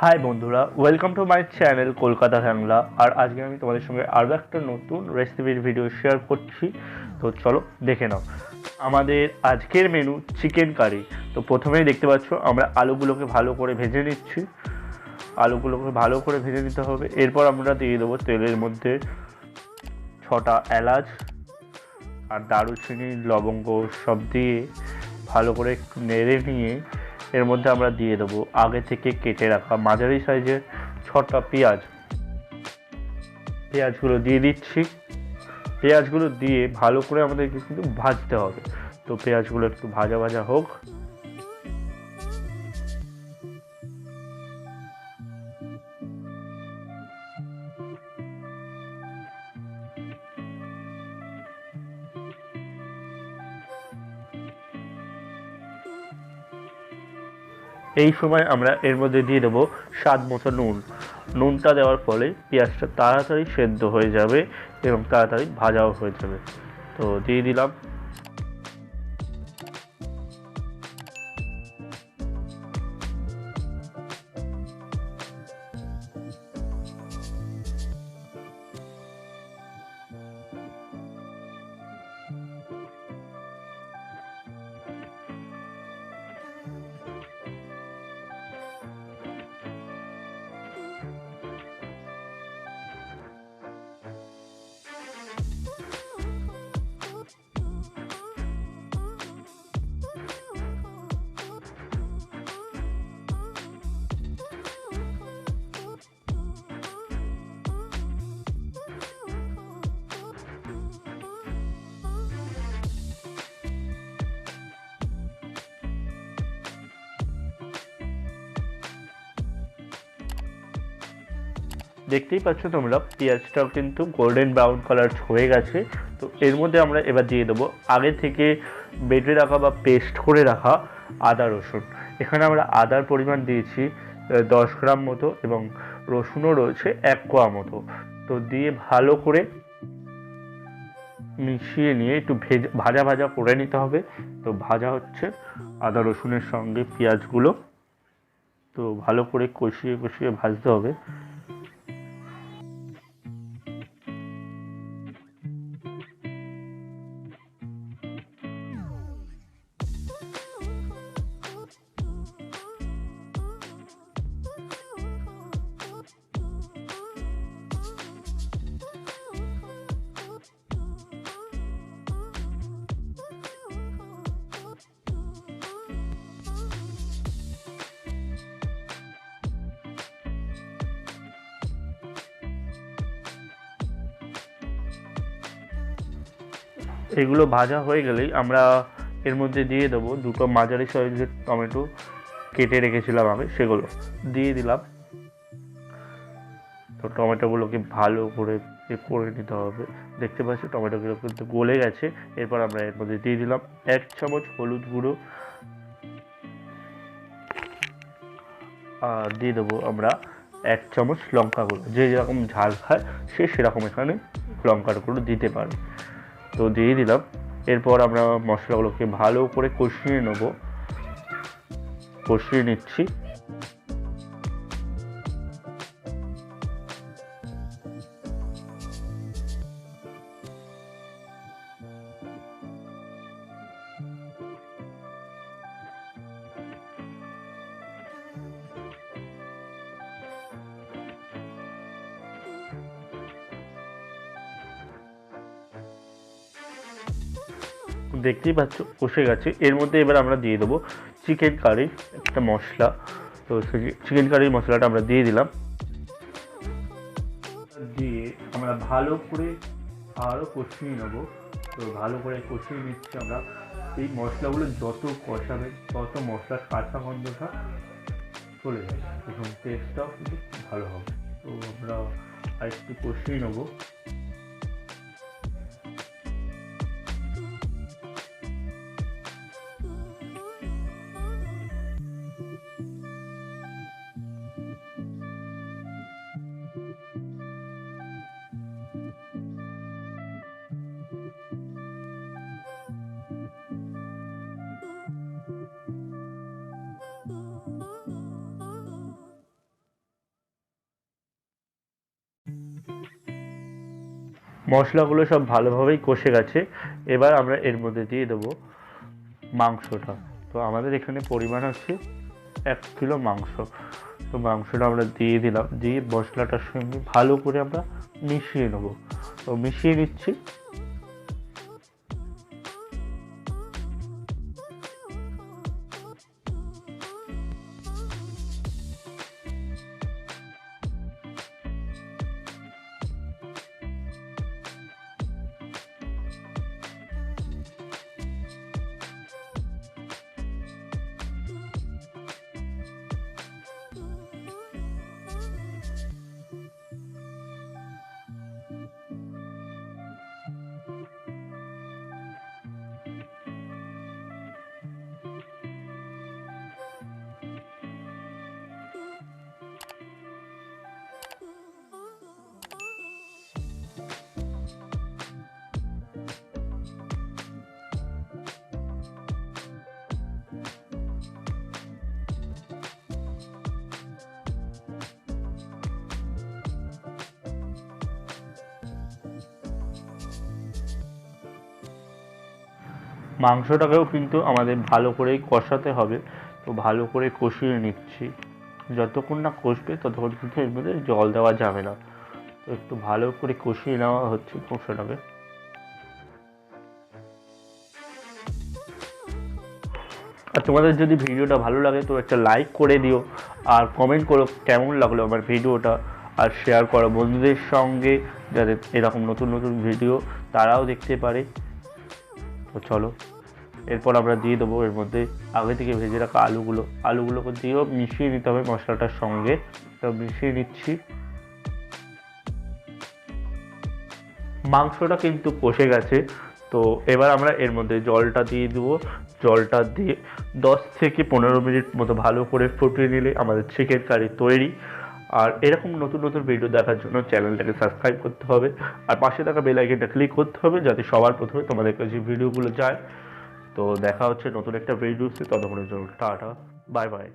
High বন্ধুরা। Welcome to my channel Kolkata Bangla আর আজকে আমি তোমাদের সঙ্গে আরও একটা নতুন রেসিপির ভিডিও শেয়ার করছি। তো চলো, দেখে নাও। আমাদের আজকের মেনু চিকেন কারি তো প্রথমেই দেখতে পাচ্ছ, আমরা আলুগুলোকে ভালো করে ভেজে নিচ্ছি। আলুগুলোকে ভালো করে ভেজে নিতে হবে। এরপর আমরা দিয়ে দেবো তেলের মধ্যে ছটা এলাচ আর দারুচিনি লবঙ্গ সব দিয়ে ভালো করে নেড়ে নিয়ে এর মধ্যে আমরা দিয়ে দেবো আগে থেকে কেটে রাখা মাঝারি সাইজের ছটা পেঁয়াজ। পেঁয়াজগুলো দিয়ে দিচ্ছি। পেঁয়াজগুলো দিয়ে ভালো করে আমাদেরকে কিন্তু ভাজতে হবে। তো পেঁয়াজগুলো একটু ভাজা ভাজা হোক। এই সময় আমরা এর মধ্যে দিয়ে দেবো স্বাদ মতো নুন। নুনটা দেওয়ার ফলে পেঁয়াজটা তাড়াতাড়ি সেদ্ধ হয়ে যাবে এবং তাড়াতাড়ি ভাজাও হয়ে যাবে। তো দিয়ে দিলাম। দেখতেই পাচ্ছ তোমরা, পেঁয়াজটাও কিন্তু গোল্ডেন ব্রাউন কালার হয়ে গেছে। তো এর মধ্যে আমরা এবার দিয়ে দেবো আগে থেকে বেটে রাখা বা পেস্ট করে রাখা আদা রসুন। এখানে আমরা আদার পরিমাণ দিয়েছি দশ গ্রাম মতো এবং রসুনও রয়েছে এক কোয়া মতো। তো দিয়ে ভালো করে মিশিয়ে নিয়ে একটু ভেজ, ভাজা ভাজা করে নিতে হবে। তো ভাজা হচ্ছে আদা রসুনের সঙ্গে পেঁয়াজগুলো। তো ভালো করে কষিয়ে কষিয়ে ভাজতে হবে। এগুলো ভাজা হয়ে গেলেই আমরা এর মধ্যে দিয়ে দেবো দুটো মাঝারি সাইজের টমেটো কেটে রেখেছিলাম আমি, সেগুলো দিয়ে দিলাম। তো টমেটোগুলোকে ভালো করে করে নিতে হবে। দেখতে পাচ্ছি টমেটোগুলো কিন্তু গলে গেছে, এরপর আমরা এর মধ্যে দিয়ে দিলাম এক চামচ হলুদ গুঁড়ো। আর দিয়ে দেবো আমরা এক চামচ লঙ্কা গুঁড়ো, যে যেরকম ঝাল খায় সে সেরকম এখানে লঙ্কার গুঁড়ো দিতে পারে। তো দিয়ে দিলাম। এরপর আমরা মশলাগুলোকে ভালো করে কষিয়ে নেব। কষিয়ে নিচ্ছি। দেখতেই পাচ্ছ, কষে গেছে। এর মধ্যে এবার আমরা দিয়ে দেবো চিকেন কারি একটা মশলা। তো সেই চিকেন কারির মশলাটা আমরা দিয়ে দিলাম। দিয়ে আমরা ভালো করে আরও কষিয়ে নেব। তো ভালো করে কষিয়ে নিচ্ছি আমরা। এই মশলাগুলো যত কষাবে, তত মশলার কাঁচা গন্ধটা চলে যাবে। এবং টেস্টটাও কিন্তু ভালো হবে। তো আমরা আর একটু কষিয়ে নেব। মশলাগুলো সব ভালোভাবেই কষে গেছে। এবার আমরা এর মধ্যে দিয়ে দেবো মাংসটা। তো আমাদের এখানে পরিমাণ হচ্ছে এক কিলো মাংস। তো মাংসটা আমরা দিয়ে দিলাম, দিয়ে মশলাটার সঙ্গে ভালো করে আমরা মিশিয়ে নেব। তো মিশিয়ে নিচ্ছি। মাংসটাকেও কিন্তু আমাদের ভালো করেই কষাতে হবে। তো ভালো করে কষিয়ে নিচ্ছি। যতক্ষণ না কষবে ততক্ষণ কিন্তু এর মধ্যে জল দেওয়া যাবে না। তো একটু ভালো করে কষিয়ে নেওয়া হচ্ছে মাংসটাকে। আর তোমাদের যদি ভিডিওটা ভালো লাগে তো একটা লাইক করে দিও। আর কমেন্ট করো কেমন লাগল আমার ভিডিওটা। আর শেয়ার করো বন্ধুদের সঙ্গে যাতে এরকম নতুন নতুন ভিডিও তারাও দেখতে পারে। তো চলো। এরপর আমরা দিয়ে দেবো এর মধ্যে আগে থেকে ভেজে রাখা আলুগুলো। আলুগুলোকে দিয়েও মিশিয়ে নিতে হবে মশলাটার সঙ্গে। তো মিশিয়ে নিচ্ছি। মাংসটা কিন্তু কষে গেছে। তো এবার আমরা এর মধ্যে জলটা দিয়ে দেবো। জলটা দিয়ে দশ থেকে পনেরো মিনিট মতো ভালো করে ফুটিয়ে নিলে আমাদের চিকেন কারি তৈরি। আর এরকম নতুন নতুন ভিডিও দেখার জন্য চ্যানেলটাকে সাবস্ক্রাইব করতে হবে। আর পাশে থাকা বেল আইকনটা ক্লিক করতে হবে যাতে সবার প্রথমে তোমাদের কাছে ভিডিওগুলো যায়। তো দেখা হচ্ছে নতুন একটা ভিডিওতে ততক্ষণের জন্য টাটা বাই বাই